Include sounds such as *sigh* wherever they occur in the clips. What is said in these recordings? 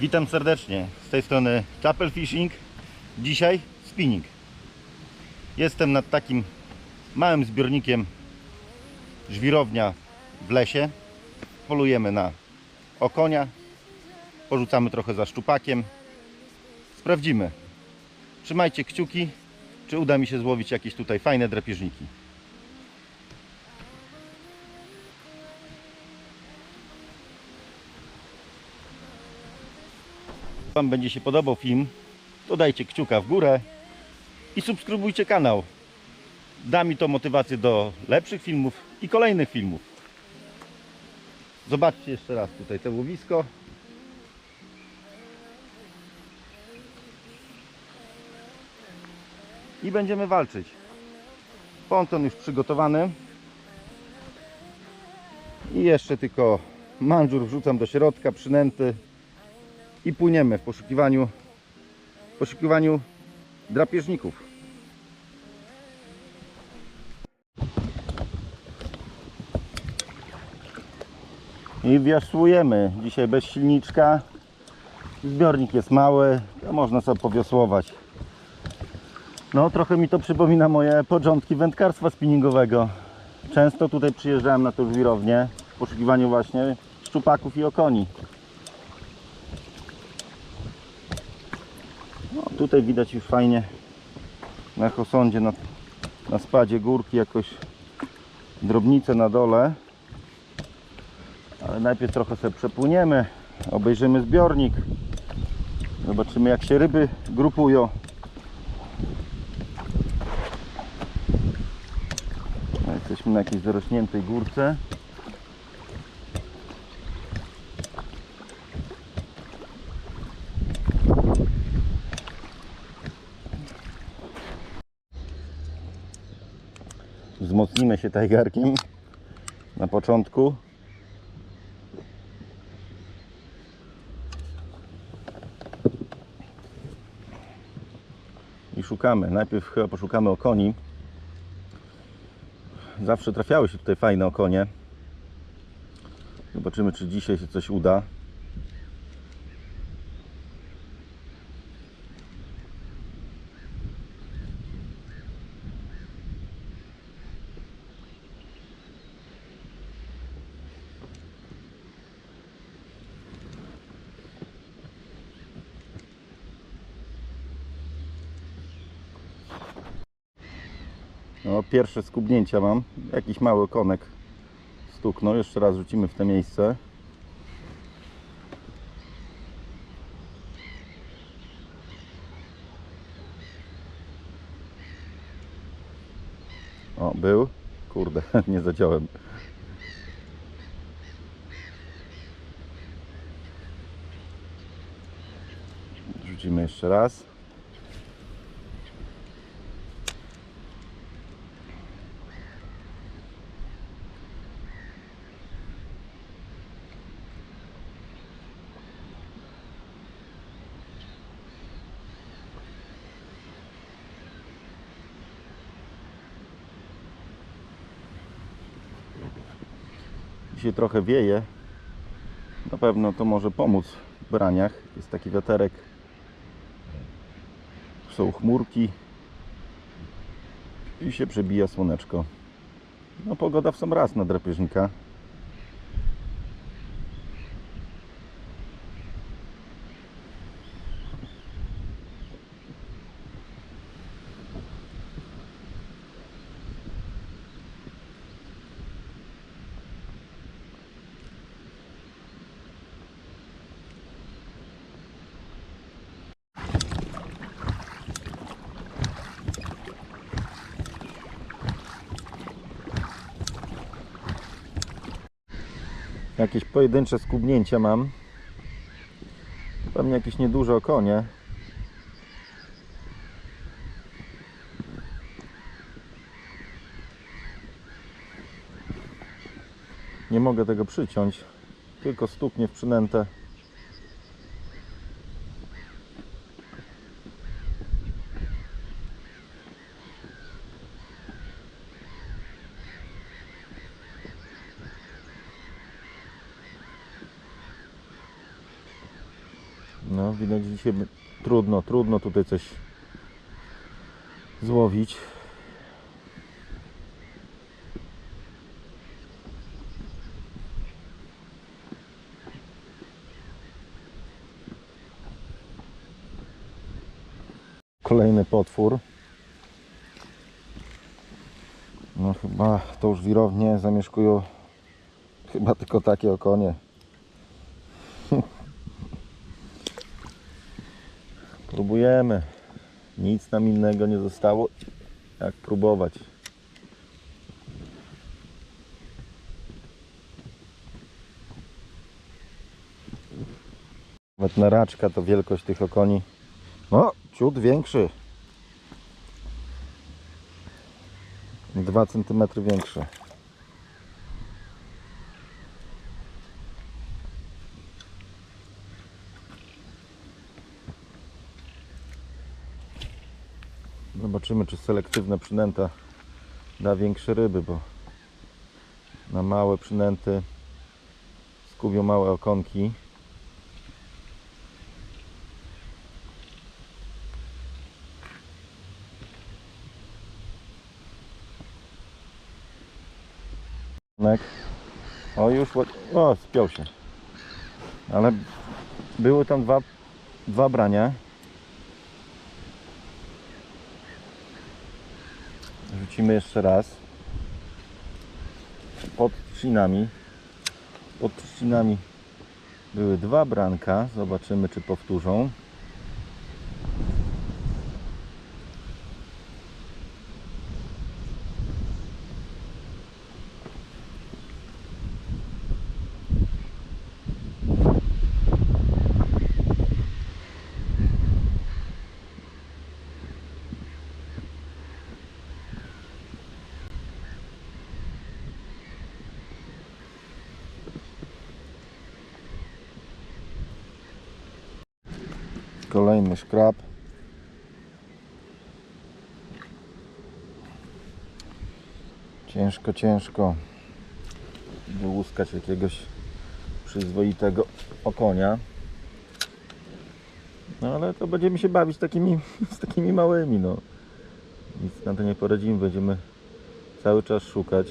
Witam serdecznie. Z tej strony Chapel Fishing. Dzisiaj spinning. Jestem nad takim małym zbiornikiem żwirownia w lesie. Polujemy na okonia. Porzucamy trochę za szczupakiem. Sprawdzimy. Trzymajcie kciuki, czy uda mi się złowić jakieś tutaj fajne drapieżniki. Wam będzie się podobał film, to dajcie kciuka w górę i subskrybujcie kanał. Da mi to motywację do lepszych filmów i kolejnych filmów. Zobaczcie jeszcze raz tutaj to łowisko. I będziemy walczyć. Ponton już przygotowany. I jeszcze tylko manżur wrzucam do środka, przynęty i płyniemy w poszukiwaniu w poszukiwaniu drapieżników. I wiosłujemy. Dzisiaj bez silniczka. Zbiornik jest mały, można sobie powiosłować. No, trochę mi to przypomina moje początki wędkarstwa spinningowego. Często tutaj przyjeżdżałem na tą żwirownię w poszukiwaniu właśnie szczupaków i okoni. Tutaj widać już fajnie na Chosądzie, na, na spadzie górki jakoś drobnice na dole. Ale najpierw trochę sobie przepłyniemy, obejrzymy zbiornik. Zobaczymy jak się ryby grupują. No, Jesteśmy na jakiejś zarośniętej górce. Wzmocnimy się tajgarkiem na początku. I szukamy. Najpierw chyba poszukamy okoni. Zawsze trafiały się tutaj fajne okonie. Zobaczymy, czy dzisiaj się coś uda. No, pierwsze skubnięcia mam. Jakiś mały konek stuknął. Jeszcze raz rzucimy w to miejsce. O, był. Kurde, *laughs* nie zadziałem. Rzucimy jeszcze raz. Dzisiaj trochę wieje. Na pewno to może pomóc w braniach. Jest taki wiaterek. Są chmurki. I się przebija słoneczko. No pogoda w sam raz na drapieżnika. Jakieś pojedyncze skubnięcia mam. Pewnie jakieś nieduże okonie. Nie mogę tego przyciąć. Tylko stuknie w przynętę. By- trudno, trudno tutaj coś złowić. Kolejny potwór. No chyba tą żwirownię zamieszkują chyba tylko takie okonie. Próbujemy. Nic nam innego nie zostało jak próbować. Nawet naraczka to wielkość tych okoni. No, ciut większy. 2 cm większy. Zobaczymy, czy selektywna przynęta da większe ryby, bo na małe przynęty skubią małe okonki. O, już, o, spiął się. Ale były tam dwa, dwa brania. Rzucimy jeszcze raz. Pod trzcinami. Pod trzcinami były dwa branka. Zobaczymy, czy powtórzą. Kolejny szkrab. Ciężko, ciężko wyłuskać jakiegoś przyzwoitego okonia. No ale to będziemy się bawić takimi, *laughs* z takimi małymi, no. Nic na to nie poradzimy, będziemy cały czas szukać.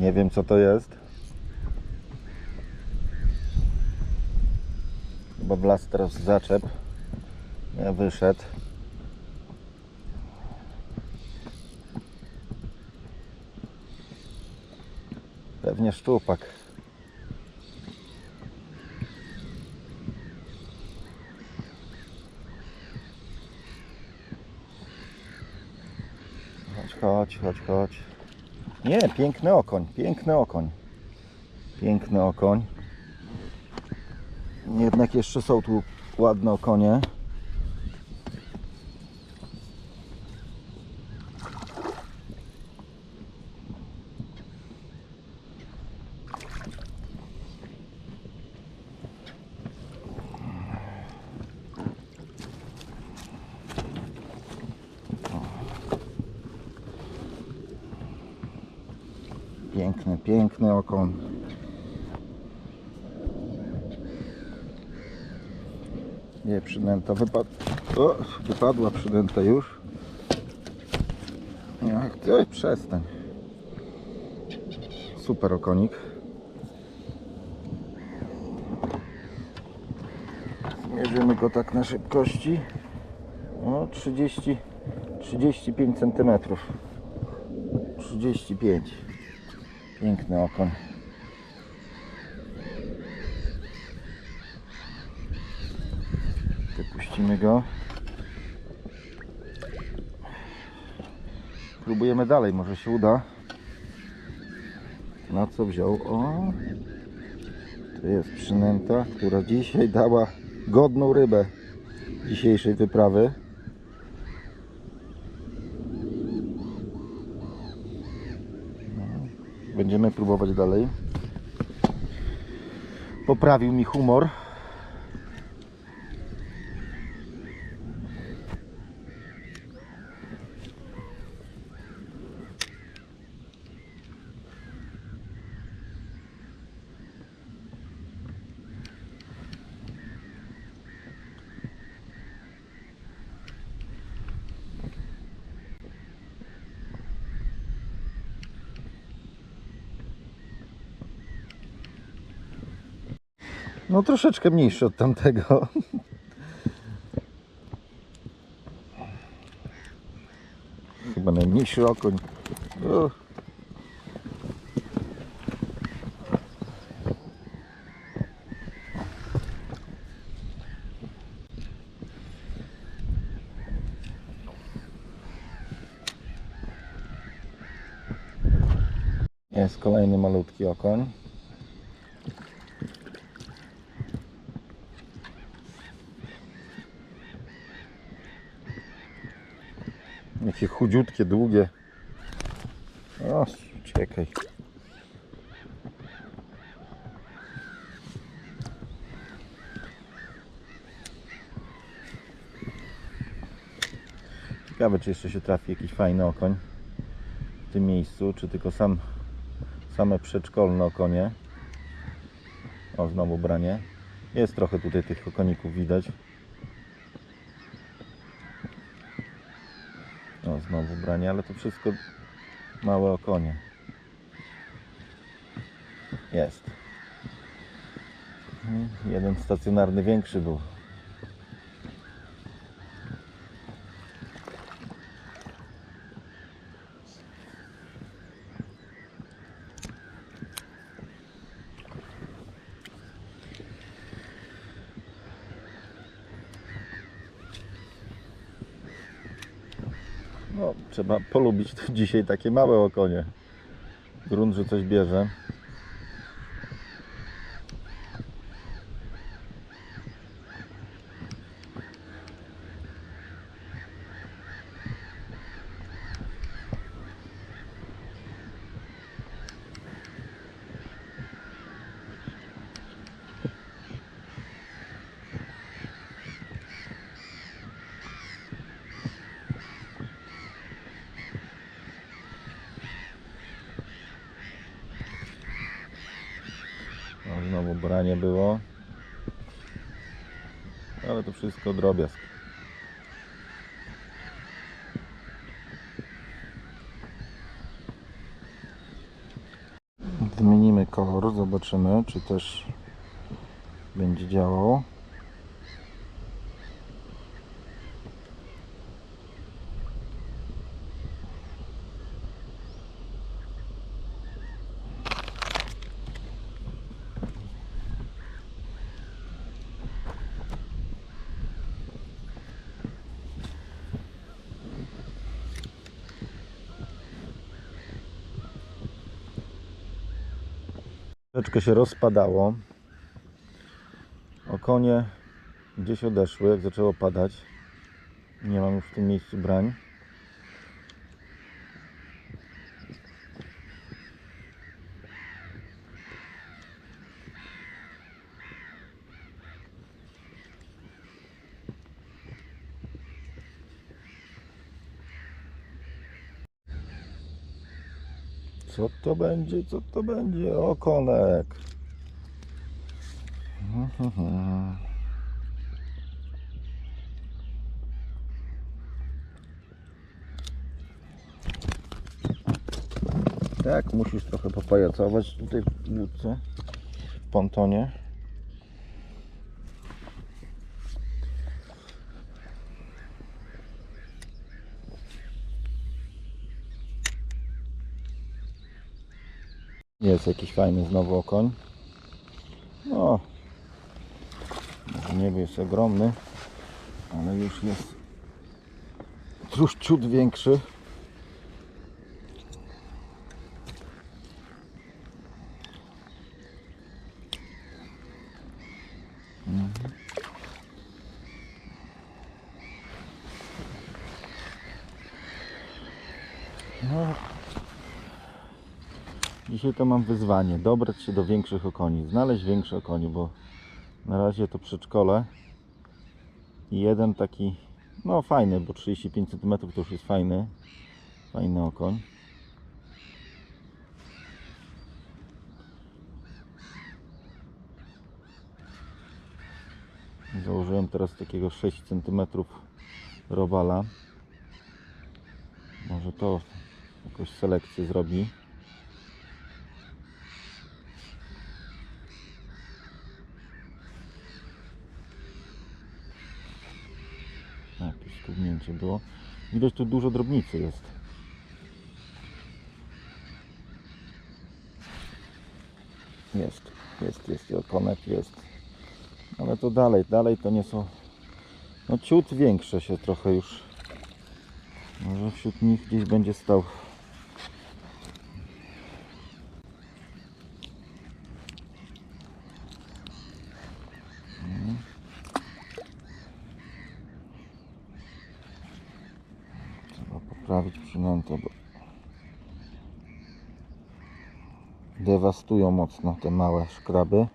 Nie wiem co to jest. Chyba wlazł teraz zaczep. Nie wyszedł. Pewnie szczupak. Chodź, chodź, chodź, chodź. Nie, piękny okoń, piękny okoń. Piękny okoń. Jednak jeszcze są tu ładne okonie. Piękny, piękny okoń. Nie, przynęta wypad... wypadła przynęta już. Ach, ty, przestań. Super okonik. Zmierzymy go tak na szybkości. O, 30, 35 cm. 35. Piękny okoń. Wypuścimy go. Próbujemy dalej, może się uda. Na co wziął? O! To jest przynęta, która dzisiaj dała godną rybę dzisiejszej wyprawy. No, Będziemy próbować dalej. Poprawił mi humor. No troszeczkę mniejszy od tamtego. Chyba najmniejszy okoń. Jest kolejny malutki okoń. Jakie chudziutkie, długie. O, czekaj. Ciekawe, czy jeszcze się trafi jakiś fajny okoń w tym miejscu, czy tylko sam, same przedszkolne okonie. O, znowu branie. Jest trochę tutaj tych okoników widać. O, znowu branie, ale to wszystko małe okonie. Jest. Mm, Jeden stacjonarny większy był. No, trzeba polubić to dzisiaj takie małe okonie. Grunt, że coś bierze. O, branie było. Ale to wszystko drobiazg. Zmienimy kolor, zobaczymy, czy też będzie działał. Troszeczkę się rozpadało. Okonie gdzieś odeszły, jak zaczęło padać. Nie mam już w tym miejscu brań. Co to będzie? Co to będzie? Okonek. Tak, musisz trochę popajacować tutaj w łódce, w pontonie. Jest jakiś fajny znowu okoń. No, nie jest ogromny, ale już jest już ciut większy. Dzisiaj to mam wyzwanie, dobrać się do większych okoni, znaleźć większe okonie, bo na razie to przedszkole i jeden taki, no fajny, bo 35 cm to już jest fajny, fajny okoń. Założyłem teraz takiego 6 cm robala. Może to jakąś selekcję zrobi. Skubnięcie było. Widać tu dużo drobnicy jest. Jest, jest, jest, okonek jest. Ale to dalej, dalej to nie są. No ciut większe się trochę już. Może wśród nich gdzieś będzie stał. Bo dewastują mocno te małe szkraby.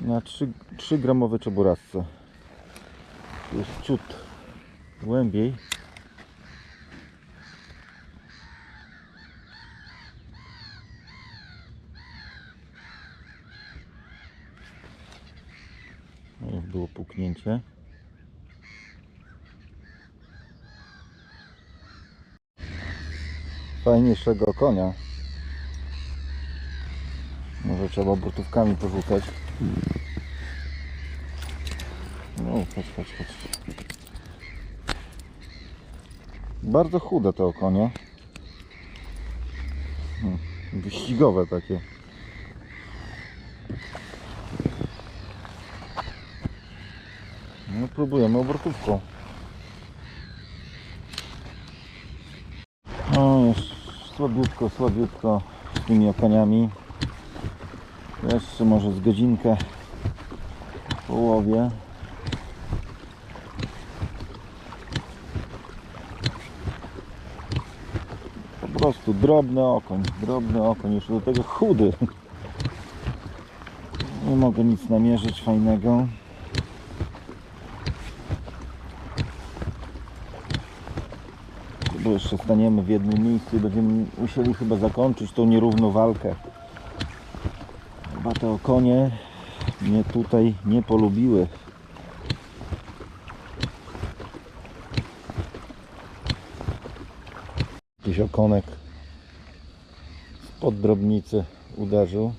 Na 3, 3 gramowe czeburasce. Tu jest ciut głębiej. No już puknięcie. Fajniejszego konia. Może trzeba brutówkami porzucać. No, chodź, chodź, chodź. Bardzo chude te okonie. Hmm, Wyścigowe takie. No, próbujemy obrotówką. O, jest słabiutko, słabiutko z tymi okoniami. Jeszcze może z godzinkę połowie. Po prostu drobny okoń, drobny okoń, jeszcze do tego chudy. Nie mogę nic namierzyć fajnego. Bo jeszcze staniemy w jednym miejscu i będziemy musieli chyba zakończyć tą nierówną walkę. Chyba te okonie mnie tutaj nie polubiły. Jakiś okonek spod drobnicy uderzył.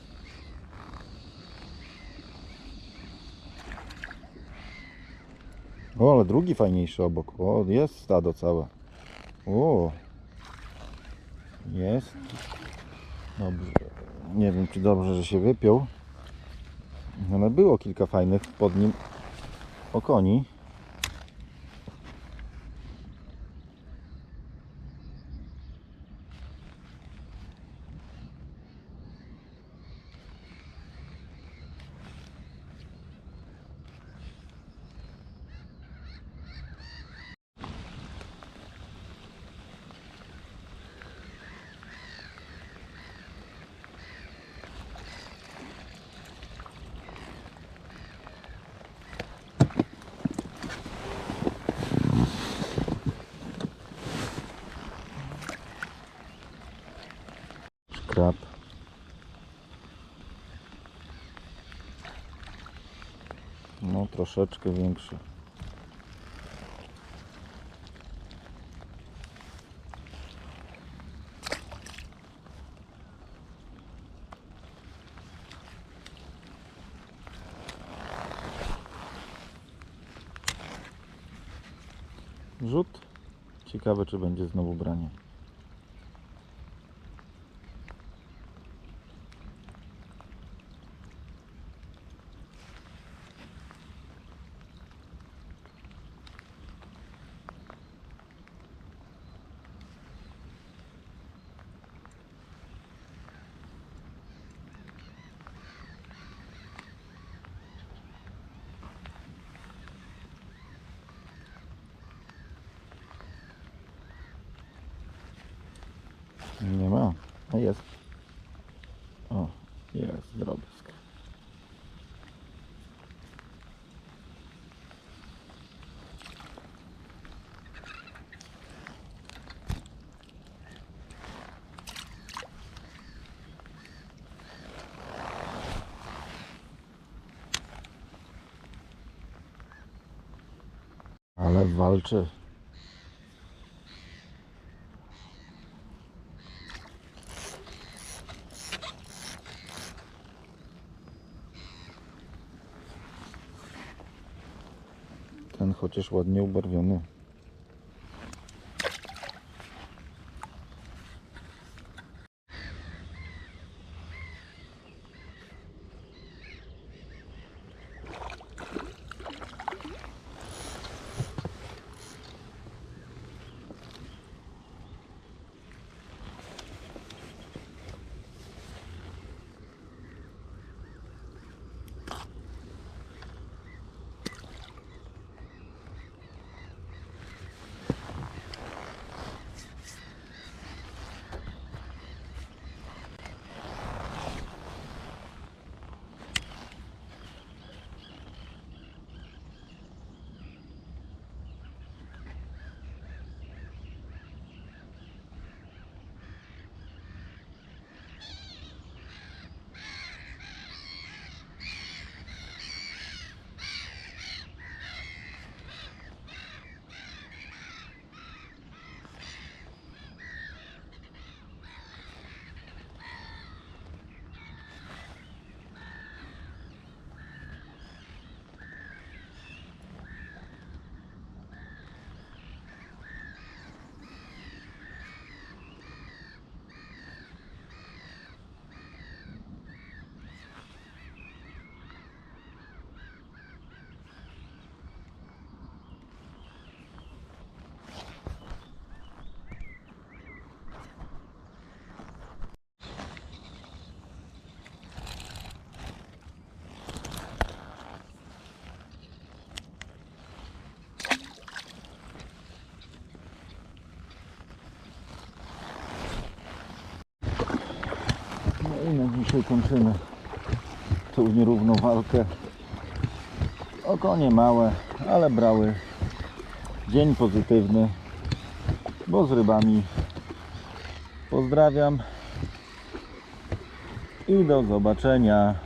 O, ale drugi fajniejszy obok. O, jest stado całe. O, jest. Dobrze. Nie wiem, czy dobrze, że się wypiął. Ale było kilka fajnych pod nim okoni. troszeczkę większy. Rzut. Ciekawe, czy będzie znowu branie. Nie ma. A jest. O, jest drobiazg. Ale walczy. Ten chociaż ładnie ubarwiony. No i na dzisiaj kończymy tą nierówną walkę. Okonie małe, ale brały dzień pozytywny, bo z rybami pozdrawiam i do zobaczenia.